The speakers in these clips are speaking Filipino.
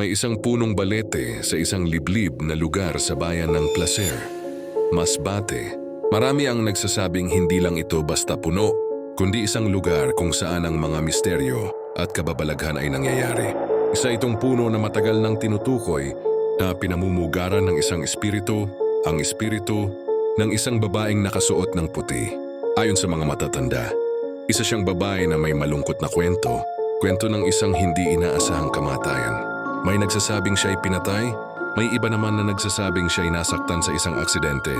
May isang punong balete sa isang liblib na lugar sa bayan ng Placer. Masbate. Marami ang nagsasabing hindi lang ito basta puno, kundi isang lugar kung saan ang mga misteryo at kababalaghan ay nangyayari. Isa itong puno na matagal nang tinutukoy na pinamumugaran ng isang espiritu, ang espiritu ng isang babaeng nakasuot ng puti. Ayon sa mga matatanda, isa siyang babae na may malungkot na kwento, kwento ng isang hindi inaasahang kamatayan. May nagsasabing siya'y pinatay, may iba naman na nagsasabing siya'y nasaktan sa isang aksidente.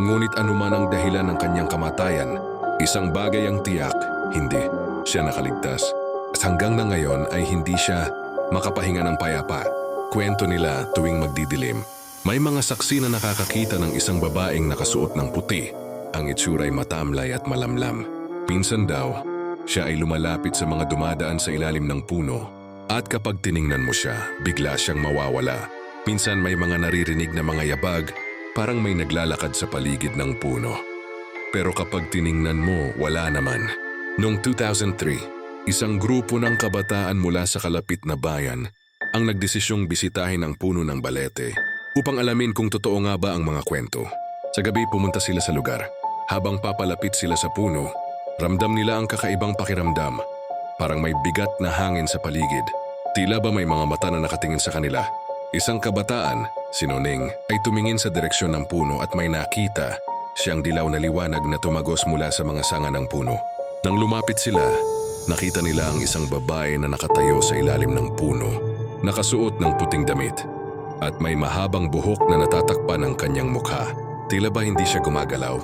Ngunit anuman ang dahilan ng kanyang kamatayan, isang bagay ang tiyak, hindi. Siya nakaligtas. At hanggang na ngayon ay hindi siya makapahinga ng payapa. Kwento nila tuwing magdidilim. May mga saksi na nakakakita ng isang babaeng nakasuot ng puti. Ang itsura'y matamlay at malamlam. Pinsan daw, siya ay lumalapit sa mga dumadaan sa ilalim ng puno at kapag tiningnan mo siya, bigla siyang mawawala. Minsan may mga naririnig na mga yabag, parang may naglalakad sa paligid ng puno. Pero kapag tiningnan mo, wala naman. Noong 2003, isang grupo ng kabataan mula sa kalapit na bayan ang nagdesisyong bisitahin ang puno ng balete upang alamin kung totoo nga ba ang mga kwento. Sa gabi pumunta sila sa lugar. Habang papalapit sila sa puno, ramdam nila ang kakaibang pakiramdam Parang may bigat na hangin sa paligid. Tila ba may mga mata na nakatingin sa kanila. Isang kabataan, si Noning, ay tumingin sa direksyon ng puno at may nakita siyang dilaw na liwanag na tumagos mula sa mga sanga ng puno. Nang lumapit sila, nakita nila ang isang babae na nakatayo sa ilalim ng puno, nakasuot ng puting damit, at may mahabang buhok na natatakpan ang kanyang mukha. Tila ba hindi siya gumagalaw?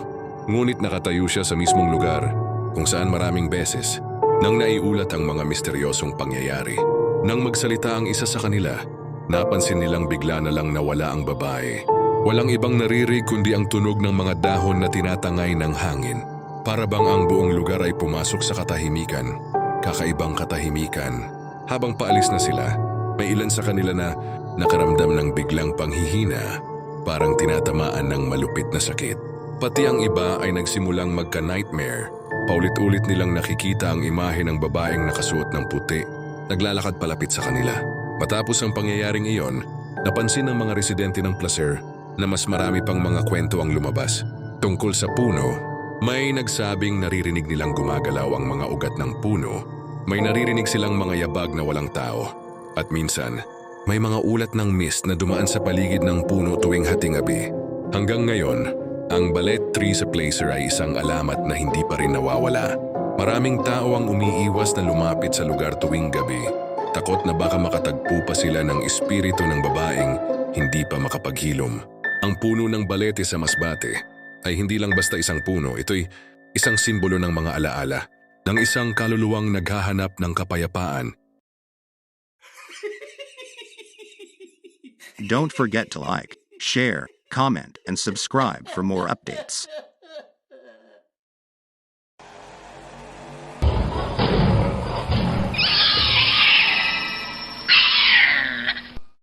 Ngunit nakatayo siya sa mismong lugar kung saan maraming beses nang naiulat ang mga misteryosong pangyayari, nang magsalita ang isa sa kanila, napansin nilang bigla na lang nawala ang babae. Walang ibang naririg kundi ang tunog ng mga dahon na tinatangay ng hangin. Para bang ang buong lugar ay pumasok sa katahimikan, kakaibang katahimikan. Habang paalis na sila, may ilan sa kanila na nakaramdam ng biglang panghihina, parang tinatamaan ng malupit na sakit. Pati ang iba ay nagsimulang magka-nightmare Paulit-ulit nilang nakikita ang imahe ng babaeng nakasuot ng puti, naglalakad palapit sa kanila. Matapos ang pangyayaring iyon, napansin ng mga residente ng Placer na mas marami pang mga kwento ang lumabas. Tungkol sa puno, may nagsabing naririnig nilang gumagalaw ang mga ugat ng puno, may naririnig silang mga yabag na walang tao, at minsan, may mga ulat ng mist na dumaan sa paligid ng puno tuwing hating gabi. Hanggang ngayon, ang ballet tree sa Placer ay isang alamat na hindi pa rin nawawala. Maraming tao ang umiiwas na lumapit sa lugar tuwing gabi. Takot na baka makatagpo pa sila ng espiritu ng babaeng hindi pa makapaghilom. Ang puno ng balete sa Masbate ay hindi lang basta isang puno, ito'y isang simbolo ng mga alaala, ng isang kaluluwang naghahanap ng kapayapaan Don't forget to like, share, comment, and subscribe for more updates.